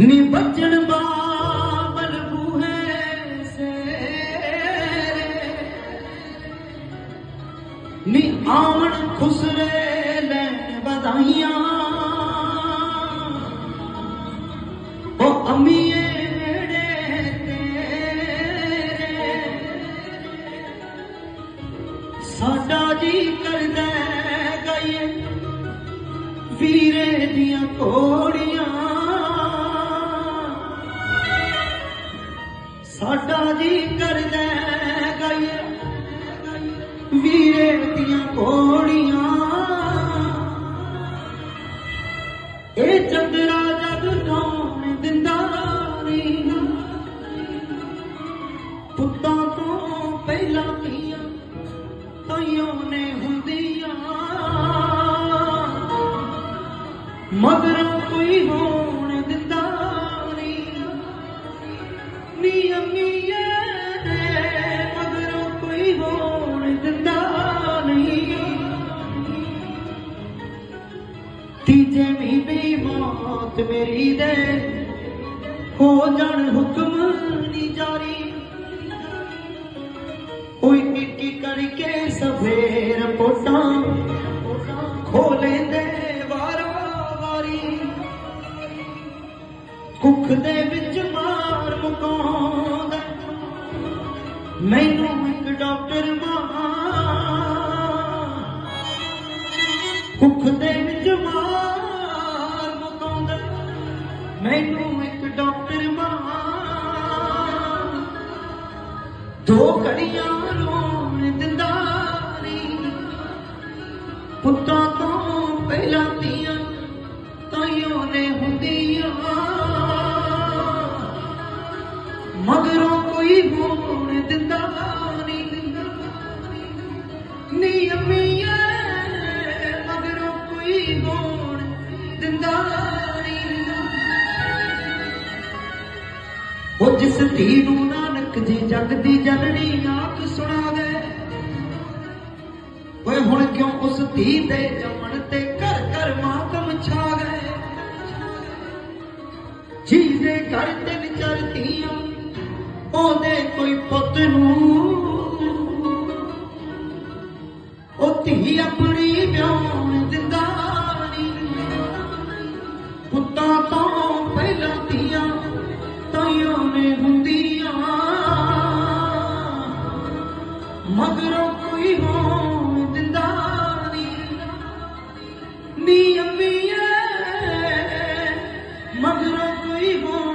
ਨੀ ਬੱਜਣ ਬਾਬਲ ਬੂਹੇ ਸੇ ਨੀ ਆਵਣ ਖੁਸਰੇ ਲੈਣ ਵਧਾਈਆਂ। ਉਹ ਅੰਮੀਏ ਵੇੜੇ ਤੇਰੇ। ਸਾਡਾ ਜੀ ਕਰਦਾ ਦੀਆਂ ਘੋੜੀਆਂ। ਸਾਡਾ ਜੀ ਕਰਦਾ ਗਏ ਵੀਰੇ ਦੀਆਂ ਘੋੜੀਆਂ। ਇਹ ਚੰਦਰਾ ਜਗ ਕੌਣ ਦਿੰਦਾ ਨੀ? ਪੁੱਤਾਂ ਤੋਂ ਪਹਿਲਾਂ ਧੀਆਂ ਤਾਈਆਂ ਨੇ ਮਗਰੋਂ ਕੋਈ ਹੋਣ ਦਿੰਦਾ ਨਹੀਂ। ਨੀ ਅੰਮੀਏ ਮਗਰੋਂ ਕੋਈ ਹੋਣ ਦਿੰਦਾ ਨਹੀਂ। ਤੀਜੇ ਮਹੀਨੇ ਮੌਤ ਮੇਰੀ ਦੇ, ਹੋ ਜਾਣ ਹੁਕਮ ਦੀ ਜਾਰੀ। ਕੋਈ ਟਿੱਕੀ ਕਰਕੇ ਸਵੇਰ ਪੋਟਾਂ ਖੋਲੇਂਦੇ ਦੇ। ਕੁੱਖ ਦੇ ਵਿੱਚ ਮਾਰ ਮੁਕਾਉਂਦਾ। ਮੈਨੂੰ ਇੱਕ ਡਾਕਟਰ ਮਾਂ ਕੁੱਖ ਦੇ ਵਿੱਚ ਮਾਰ ਮੁਕਾਉਂਦਾ। ਮੈਨੂੰ ਇੱਕ ਡਾਕਟਰ ਮਾਂ ਦੋ ਘੜੀਆਂ ਰੋਣ ਦਿੰਦਾ ਨਹੀਂ। ਪੁੱਤਾਂ ਤੋਂ ਪਹਿਲਾਂ ਧੀਆਂ ਤਾਈਓ ਨੇ ਹੁੰਦੀ ਉਹ ਜਿਸ ਧੀ ਨੂੰ ਨਾਨਕ ਜੀ ਜਗ ਦੀ ਜਨਨੀ ਆਖ ਸੁਣਾਵੇ। ਓਏ ਹੁਣ ਕਿਉਂ ਉਸ ਧੀ ਦੇ ਜੰਮਣ ਤੇ ਘਰ ਘਰ ਮਾਤਮ ਛਾ ਗਏ ਜੀ ਦੇ ਘਰ ਤੇ ਵਿਚਰ ਧੀਆਂ, ਉਹਦੇ ਕੋਈ ਪੁੱਤ ਨੂੰ ਅੰਮੀਏ ਮਗਰੋਂ ਕੋਈ ਹੋਣ ਦਿੰਦਾ